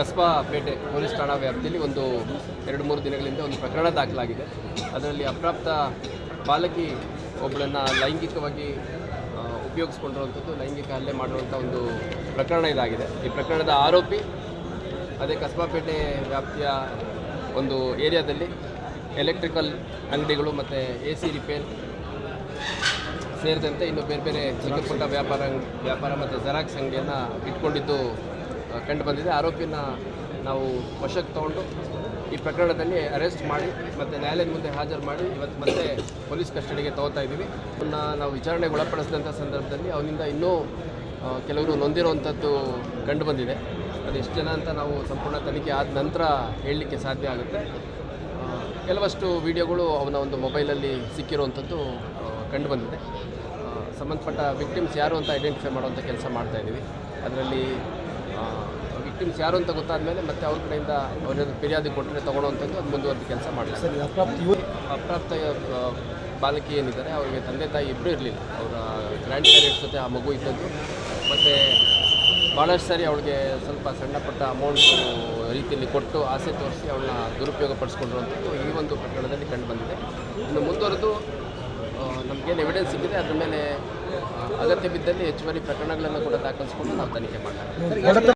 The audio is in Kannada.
ಕಸ್ಬಾ ಪೇಟೆ ಪೊಲೀಸ್ ಠಾಣಾ ವ್ಯಾಪ್ತಿಯಲ್ಲಿ ಒಂದು ಎರಡು ಮೂರು ದಿನಗಳಿಂದ ಒಂದು ಪ್ರಕರಣ ದಾಖಲಾಗಿದೆ. ಅದರಲ್ಲಿ ಅಪ್ರಾಪ್ತ ಬಾಲಕಿ ಒಬ್ಬಳನ್ನು ಲೈಂಗಿಕವಾಗಿ ಉಪಯೋಗಿಸ್ಕೊಂಡಿರುವಂಥದ್ದು, ಲೈಂಗಿಕ ಹಲ್ಲೆ ಮಾಡಿರುವಂಥ ಒಂದು ಪ್ರಕರಣ ಇದಾಗಿದೆ. ಈ ಪ್ರಕರಣದ ಆರೋಪಿ ಅದೇ ಕಸ್ಬಾಪೇಟೆ ವ್ಯಾಪ್ತಿಯ ಒಂದು ಏರಿಯಾದಲ್ಲಿ ಎಲೆಕ್ಟ್ರಿಕಲ್ ಅಂಗಡಿಗಳು ಮತ್ತು ಎ ಸಿ ರಿಪೇರ್ ಸೇರಿದಂತೆ ಇನ್ನು ಬೇರೆ ಬೇರೆ ಚಿಕ್ಕ ಪುಟ್ಟ ವ್ಯಾಪಾರ ವ್ಯಾಪಾರ ಮತ್ತು ಜೆರಾಕ್ಸ್ ಅಂಗಡಿಯನ್ನು ಇಟ್ಕೊಂಡಿದ್ದು ಕಂಡು ಬಂದಿದೆ. ಆರೋಪಿನ ನಾವು ವಶಕ್ಕೆ ತಗೊಂಡು ಈ ಪ್ರಕರಣದಲ್ಲಿ ಅರೆಸ್ಟ್ ಮಾಡಿ ಮತ್ತು ನ್ಯಾಯಾಲಯದ ಮುಂದೆ ಹಾಜರು ಮಾಡಿ ಇವತ್ತು ಮತ್ತೆ ಪೊಲೀಸ್ ಕಸ್ಟಡಿಗೆ ತಗೋತಾ ಇದ್ದೀವಿ. ಅವನ್ನ ನಾವು ವಿಚಾರಣೆಗೆ ಒಳಪಡಿಸಿದಂಥ ಸಂದರ್ಭದಲ್ಲಿ ಅವನಿಂದ ಇನ್ನೂ ಕೆಲವರು ನೊಂದಿರುವಂಥದ್ದು ಕಂಡು ಬಂದಿದೆ. ಅದು ಎಷ್ಟು ಜನ ಅಂತ ನಾವು ಸಂಪೂರ್ಣ ತನಿಖೆ ಆದ ನಂತರ ಹೇಳಲಿಕ್ಕೆ ಸಾಧ್ಯ ಆಗುತ್ತೆ. ಕೆಲವಷ್ಟು ವಿಡಿಯೋಗಳು ಅವನ ಒಂದು ಮೊಬೈಲಲ್ಲಿ ಸಿಕ್ಕಿರುವಂಥದ್ದು ಕಂಡು ಬಂದಿದೆ. ಸಂಬಂಧಪಟ್ಟ ವಿಕ್ಟಿಮ್ಸ್ ಯಾರು ಅಂತ ಐಡೆಂಟಿಫೈ ಮಾಡುವಂಥ ಕೆಲಸ ಮಾಡ್ತಾಯಿದ್ದೀವಿ ಅದರಲ್ಲಿ ವಿಕ್ಟಿಮ್ಸ್ ಯಾರು ಅಂತ ಗೊತ್ತಾದ ಮೇಲೆ ಮತ್ತೆ ಅವ್ರ ಕಡೆಯಿಂದ ಅವ್ರೇನು ಫಿರ್ಯಾದಿ ಕೊಟ್ಟರೆ ತೊಗೊಳ್ಳೋವಂಥದ್ದು ಅದು ಮುಂದುವರೆದ ಕೆಲಸ ಮಾಡಿ ಸರ್ ಅಪ್ರಾಪ್ತ ಬಾಲಕಿ ಏನಿದ್ದಾರೆ ಅವರಿಗೆ ತಂದೆ ತಾಯಿ ಇಬ್ಬರು ಇರಲಿಲ್ಲ. ಅವರ ಗ್ರ್ಯಾಂಡ್ ಪೇರೆಂಟ್ಸ್ ಜೊತೆ ಆ ಮಗು ಇದ್ದದ್ದು. ಮತ್ತು ಭಾಳಷ್ಟು ಸಾರಿ ಅವಳಿಗೆ ಸ್ವಲ್ಪ ಸಣ್ಣ ಪುಟ್ಟ ಅಮೌಂಟ್ ರೀತಿಯಲ್ಲಿ ಕೊಟ್ಟು ಆಸೆ ತೋರಿಸಿ ಅವಳನ್ನ ದುರುಪಯೋಗ ಪಡಿಸ್ಕೊಂಡಿರುವಂಥದ್ದು ಈ ಒಂದು ಪ್ರಕರಣದಲ್ಲಿ ಕಂಡು ಬಂದಿದೆ. ಇನ್ನು ಮುಂದುವರೆದು ನಮಗೇನು ಎವಿಡೆನ್ಸ್ ಸಿಕ್ಕಿದೆ ಅದ್ರ ಮೇಲೆ ಅಗತ್ಯ ಬಿದ್ದಲ್ಲಿ ಹೆಚ್ಚುವರಿ ಪ್ರಕರಣಗಳನ್ನು ಕೂಡ ದಾಖಲಿಸ್ಕೊಂಡು ನಾವು ತನಿಖೆ ಮಾಡ್ತೀವಿ. ಒಡೆತ